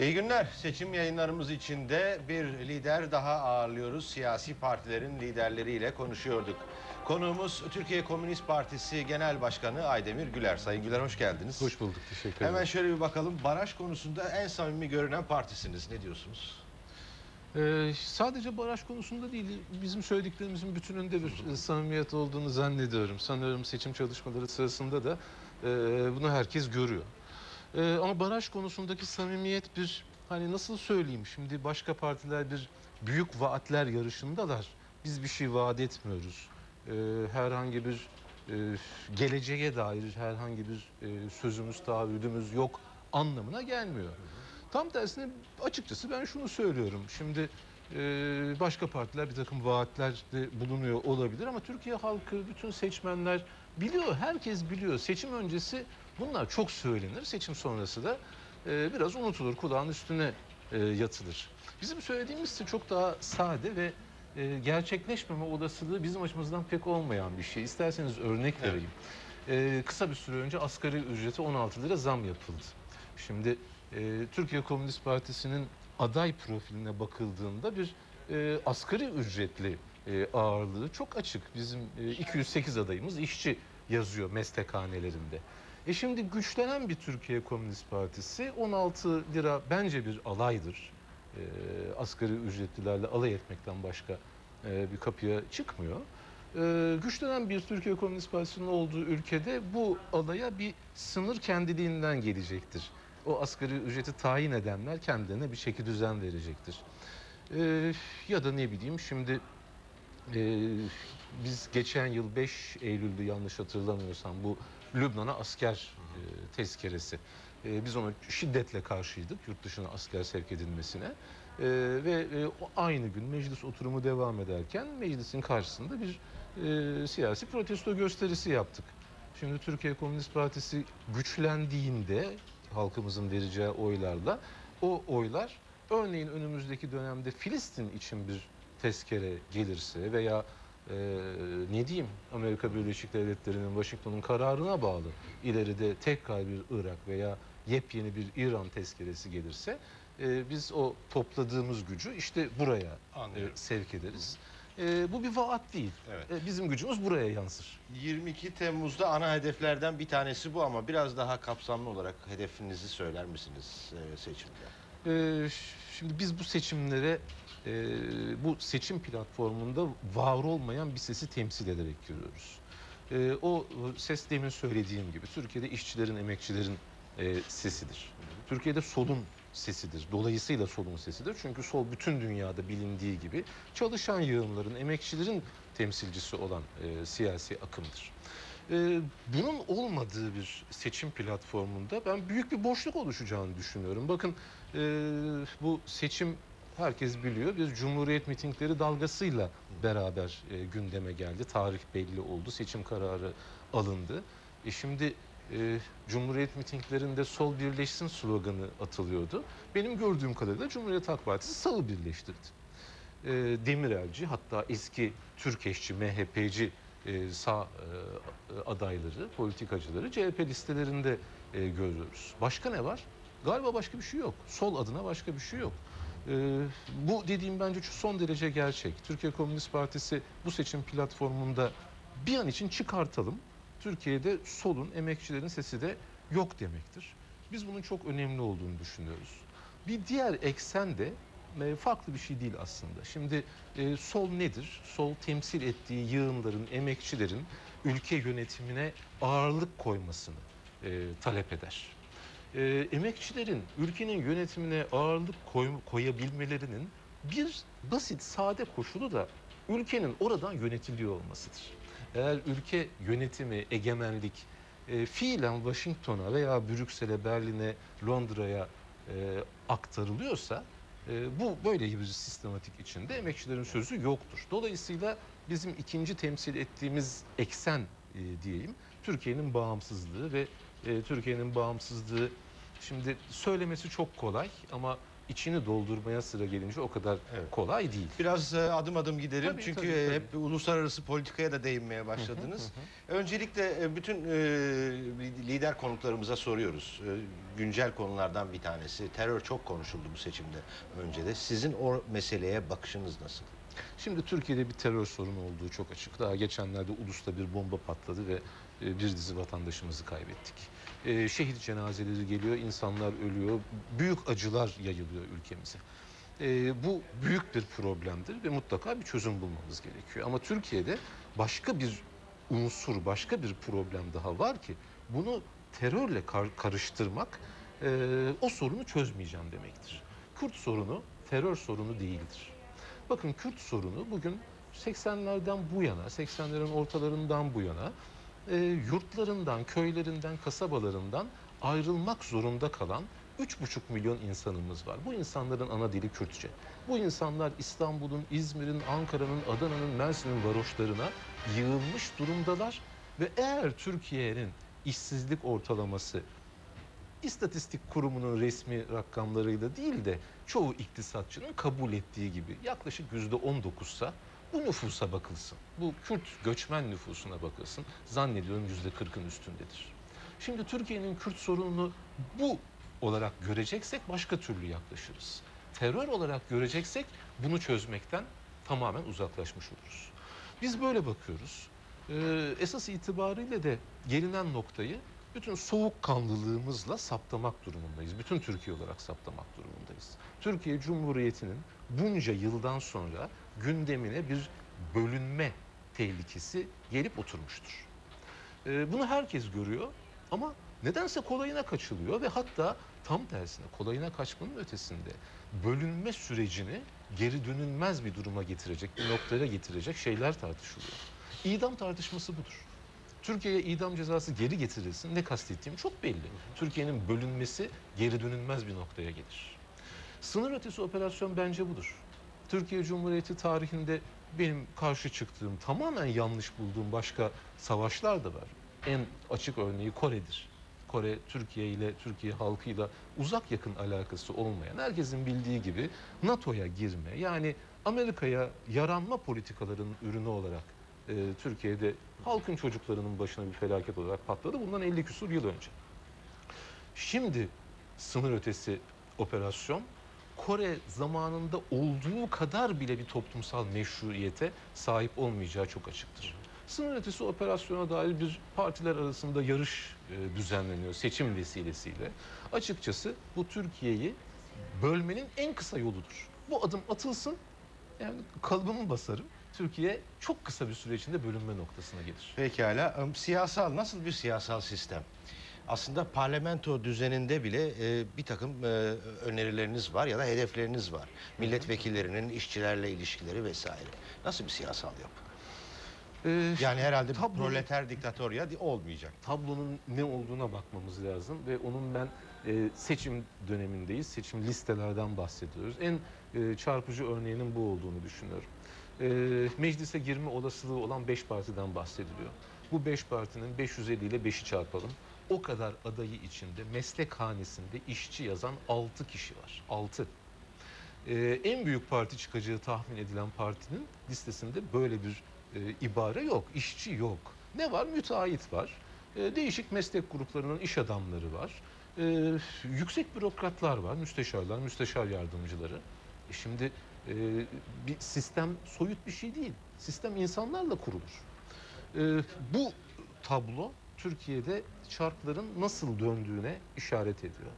İyi günler. Seçim yayınlarımız içinde bir lider daha ağırlıyoruz. Siyasi partilerin liderleriyle konuşuyorduk. Konuğumuz Türkiye Komünist Partisi Genel Başkanı Aydemir Güler. Sayın Güler hoş geldiniz. Hoş bulduk, teşekkür ederim. Hemen şöyle bir bakalım. Baraj konusunda en samimi görünen partisiniz. Ne diyorsunuz? Ee, sadece baraj konusunda değil, bizim söylediklerimizin bütününde bir e, samimiyet olduğunu zannediyorum. Sanıyorum seçim çalışmaları sırasında da e, bunu herkes görüyor. E, ama baraj konusundaki samimiyet bir, hani nasıl söyleyeyim, şimdi başka partiler bir büyük vaatler yarışındalar. Biz bir şey vaat etmiyoruz. E, herhangi bir e, geleceğe dair herhangi bir e, sözümüz, taahhüdümüz yok anlamına gelmiyor. Tam tersine açıkçası ben şunu söylüyorum. Şimdi e, başka partiler bir takım vaatlerde bulunuyor olabilir ama Türkiye halkı, bütün seçmenler biliyor, herkes biliyor. Seçim öncesi bunlar çok söylenir. Seçim sonrası da e, biraz unutulur, kulağın üstüne e, yatılır. Bizim söylediğimiz ise çok daha sade ve e, gerçekleşmeme olasılığı bizim açımızdan pek olmayan bir şey. İsterseniz örnek vereyim. E, kısa bir süre önce asgari ücrete 16 lira zam yapıldı. Şimdi e, Türkiye Komünist Partisi'nin aday profiline bakıldığında bir e, asgari ücretli e, ağırlığı çok açık. Bizim e, 208 adayımız işçi yazıyor meslekhanelerinde. E şimdi güçlenen bir Türkiye Komünist Partisi 16 lira bence bir alaydır. E, asgari ücretlilerle alay etmekten başka e, bir kapıya çıkmıyor. E, güçlenen bir Türkiye Komünist Partisi'nin olduğu ülkede bu alaya bir sınır kendiliğinden gelecektir. O asgari ücreti tayin edenler kendilerine bir şekil düzen verecektir. E, ya da ne bileyim şimdi e, biz geçen yıl 5 Eylül'de yanlış hatırlamıyorsam bu Lübnan'a asker e, tezkeresi. E, biz ona şiddetle karşıydık yurt dışına asker sevk edilmesine. E, ve e, aynı gün meclis oturumu devam ederken meclisin karşısında bir e, siyasi protesto gösterisi yaptık. Şimdi Türkiye Komünist Partisi güçlendiğinde halkımızın vereceği oylarla o oylar örneğin önümüzdeki dönemde Filistin için bir tezkere gelirse veya e, ne diyeyim Amerika Birleşik Devletleri'nin Washington'un kararına bağlı ileride tekrar bir Irak veya yepyeni bir İran tezkeresi gelirse e, biz o topladığımız gücü işte buraya e, sevk ederiz. E, bu bir vaat değil. Evet. E, bizim gücümüz buraya yansır. 22 Temmuz'da ana hedeflerden bir tanesi bu ama biraz daha kapsamlı olarak hedefinizi söyler misiniz e, seçimde? Ş- şimdi biz bu seçimlere e, bu seçim platformunda var olmayan bir sesi temsil ederek giriyoruz. Ee, o e, ses demin söylediğim gibi Türkiye'de işçilerin, emekçilerin e, sesidir. Türkiye'de solun sesidir. Dolayısıyla solun sesidir. Çünkü sol bütün dünyada bilindiği gibi çalışan yığınların, emekçilerin temsilcisi olan e, siyasi akımdır. Ee, bunun olmadığı bir seçim platformunda ben büyük bir boşluk oluşacağını düşünüyorum. Bakın e, bu seçim herkes biliyor bir cumhuriyet mitingleri dalgasıyla beraber e, gündeme geldi. Tarih belli oldu, seçim kararı alındı. E şimdi e, Cumhuriyet mitinglerinde sol birleşsin sloganı atılıyordu. Benim gördüğüm kadarıyla Cumhuriyet Halk Partisi sağı birleştirdi e, Demirelci hatta eski Türkeşçi, MHP'ci e, sağ e, adayları, politikacıları CHP listelerinde e, görüyoruz. Başka ne var? Galiba başka bir şey yok. Sol adına başka bir şey yok. E, bu dediğim bence şu son derece gerçek. Türkiye Komünist Partisi bu seçim platformunda bir an için çıkartalım. Türkiye'de solun, emekçilerin sesi de yok demektir. Biz bunun çok önemli olduğunu düşünüyoruz. Bir diğer eksen de e, farklı bir şey değil aslında. Şimdi e, sol nedir? Sol temsil ettiği yığınların, emekçilerin ülke yönetimine ağırlık koymasını e, talep eder. E, emekçilerin ülkenin yönetimine ağırlık koy- koyabilmelerinin bir basit, sade koşulu da ülkenin oradan yönetiliyor olmasıdır. Eğer ülke yönetimi, egemenlik e, fiilen Washington'a veya Brüksel'e, Berlin'e, Londra'ya e, aktarılıyorsa e, bu böyle bir sistematik içinde emekçilerin sözü yoktur. Dolayısıyla bizim ikinci temsil ettiğimiz eksen e, diyeyim Türkiye'nin bağımsızlığı ve e, Türkiye'nin bağımsızlığı. Şimdi söylemesi çok kolay ama içini doldurmaya sıra gelince o kadar Evet. kolay değil. Biraz e, adım adım gidelim Tabii, çünkü tabii, tabii. hep uluslararası politikaya da değinmeye başladınız. Öncelikle e, bütün e, lider konuklarımıza soruyoruz. E, Güncel konulardan bir tanesi. Terör çok konuşuldu bu seçimde önce de. Sizin o meseleye bakışınız nasıl? Şimdi Türkiye'de bir terör sorunu olduğu çok açık. Daha geçenlerde Ulus'ta bir bomba patladı ve bir dizi vatandaşımızı kaybettik. E, Şehit cenazeleri geliyor, insanlar ölüyor, büyük acılar yayılıyor ülkemize. E, Bu büyük bir problemdir ve mutlaka bir çözüm bulmamız gerekiyor. Ama Türkiye'de başka bir unsur, başka bir problem daha var ki bunu terörle kar- karıştırmak e, o sorunu çözmeyeceğim demektir. Kürt sorunu terör sorunu değildir. Bakın Kürt sorunu bugün 80'lerden bu yana, 80'lerin ortalarından bu yana e, yurtlarından, köylerinden, kasabalarından ayrılmak zorunda kalan 3,5 milyon insanımız var. Bu insanların ana dili Kürtçe. Bu insanlar İstanbul'un, İzmir'in, Ankara'nın, Adana'nın, Mersin'in varoşlarına yığılmış durumdalar. Ve eğer Türkiye'nin işsizlik ortalaması İstatistik Kurumu'nun resmi rakamlarıyla değil de çoğu iktisatçının kabul ettiği gibi yaklaşık yüzde 19'sa bu nüfusa bakılsın. Bu Kürt göçmen nüfusuna bakılsın. Zannediyorum yüzde 40'ın üstündedir. Şimdi Türkiye'nin Kürt sorununu bu olarak göreceksek başka türlü yaklaşırız. Terör olarak göreceksek bunu çözmekten tamamen uzaklaşmış oluruz. Biz böyle bakıyoruz. Ee, esas itibariyle de gelinen noktayı bütün soğukkanlılığımızla saptamak durumundayız. Bütün Türkiye olarak saptamak durumundayız. Türkiye Cumhuriyeti'nin bunca yıldan sonra gündemine bir bölünme tehlikesi gelip oturmuştur. Ee, bunu herkes görüyor ama nedense kolayına kaçılıyor ve hatta tam tersine kolayına kaçmanın ötesinde bölünme sürecini geri dönülmez bir duruma getirecek, bir noktaya getirecek şeyler tartışılıyor. İdam tartışması budur. Türkiye'ye idam cezası geri getirilsin. Ne kastettiğim çok belli. Türkiye'nin bölünmesi geri dönülmez bir noktaya gelir. Sınır ötesi operasyon bence budur. Türkiye Cumhuriyeti tarihinde benim karşı çıktığım, tamamen yanlış bulduğum başka savaşlar da var. En açık örneği Kore'dir. Kore, Türkiye ile, Türkiye halkıyla uzak yakın alakası olmayan, herkesin bildiği gibi NATO'ya girme, yani Amerika'ya yaranma politikalarının ürünü olarak e, Türkiye'de halkın çocuklarının başına bir felaket olarak patladı. Bundan 50 küsur yıl önce. Şimdi sınır ötesi operasyon Kore zamanında olduğu kadar bile bir toplumsal meşruiyete sahip olmayacağı çok açıktır. Sınır ötesi operasyona dair bir partiler arasında yarış e, düzenleniyor seçim vesilesiyle. Açıkçası bu Türkiye'yi bölmenin en kısa yoludur. Bu adım atılsın yani kalıbımı basarım. Türkiye çok kısa bir süre içinde bölünme noktasına gelir. Pekala. Siyasal, nasıl bir siyasal sistem? Aslında parlamento düzeninde bile e, bir takım e, önerileriniz var ya da hedefleriniz var. Milletvekillerinin işçilerle ilişkileri vesaire. Nasıl bir siyasal yapı? Ee, Yani herhalde Tablo- proleter diktatorya di- olmayacak. tablonun ne olduğuna bakmamız lazım ve onun ben e, seçim dönemindeyiz. Seçim listelerden bahsediyoruz. En e, çarpıcı örneğinin bu olduğunu düşünüyorum. E, meclise girme olasılığı olan 5 partiden bahsediliyor. Bu 5 partinin 550 ile 5'i çarpalım. O kadar adayı içinde meslek hanesinde işçi yazan 6 kişi var. 6. Ee, en büyük parti çıkacağı tahmin edilen partinin listesinde böyle bir e, ibare yok, işçi yok. Ne var? Müteahhit var. E, değişik meslek gruplarının iş adamları var. E, yüksek bürokratlar var, müsteşarlar, müsteşar yardımcıları. E şimdi e, bir sistem soyut bir şey değil. Sistem insanlarla kurulur. E, bu tablo Türkiye'de çarkların nasıl döndüğüne işaret ediyor.